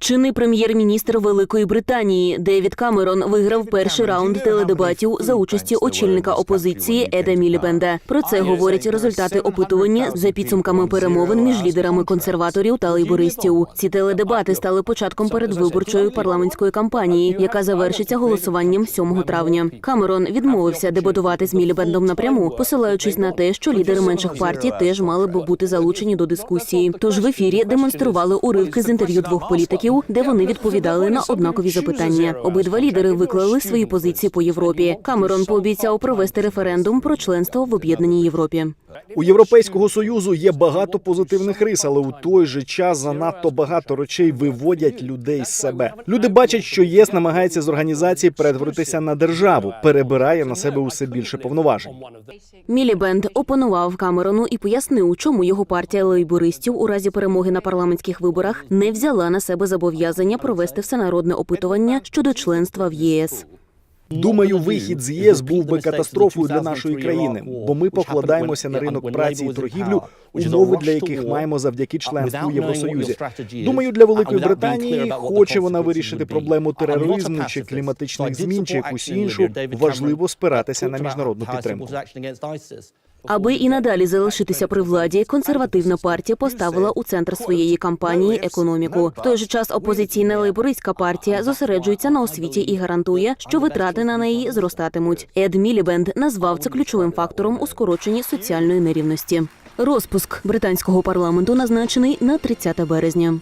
Чинний прем'єр-міністр Великої Британії Девід Камерон виграв перший раунд теледебатів за участі очільника опозиції Еда Мілібенда. Про це говорять результати опитування за підсумками перемовин між лідерами консерваторів та лейбористів. Ці теледебати стали початком передвиборчої парламентської кампанії, яка завершиться голосуванням 7 травня. Камерон відмовився дебатувати з Мілібендом напряму, посилаючись на те, що лідери менших партій теж мали би бути залучені до дискусії. Тож в ефірі демонстрували уривки з інтерв'ю двох політиків, де вони відповідали на однакові запитання. Обидва лідери виклали свої позиції по Європі. Камерон пообіцяв провести референдум про членство в об'єднаній Європі. У Європейського союзу є багато позитивних рис, але у той же час занадто багато речей виводять людей з себе. Люди бачать, що ЄС намагається з організації перетворитися на державу, перебирає на себе усе більше повноважень. Мілібенд опонував Камерону і пояснив, чому його партія лейбористів у разі перемоги на парламентських виборах не взяла на себе зобов'язання провести всенародне опитування щодо членства в ЄС. Думаю, вихід з ЄС був би катастрофою для нашої країни, бо ми покладаємося на ринок праці і торгівлю, умови для яких маємо завдяки членству в Євросоюзі. Думаю, для Великої Британії хоче вона вирішити проблему тероризму чи кліматичних змін, чи якусь іншу, важливо спиратися на міжнародну підтримку. Аби і надалі залишитися при владі, консервативна партія поставила у центр своєї кампанії економіку. В той же час опозиційна лейбористська партія зосереджується на освіті і гарантує, що витрати на неї зростатимуть. Ед Мілібенд назвав це ключовим фактором у скороченні соціальної нерівності. Розпуск британського парламенту назначений на 30 березня.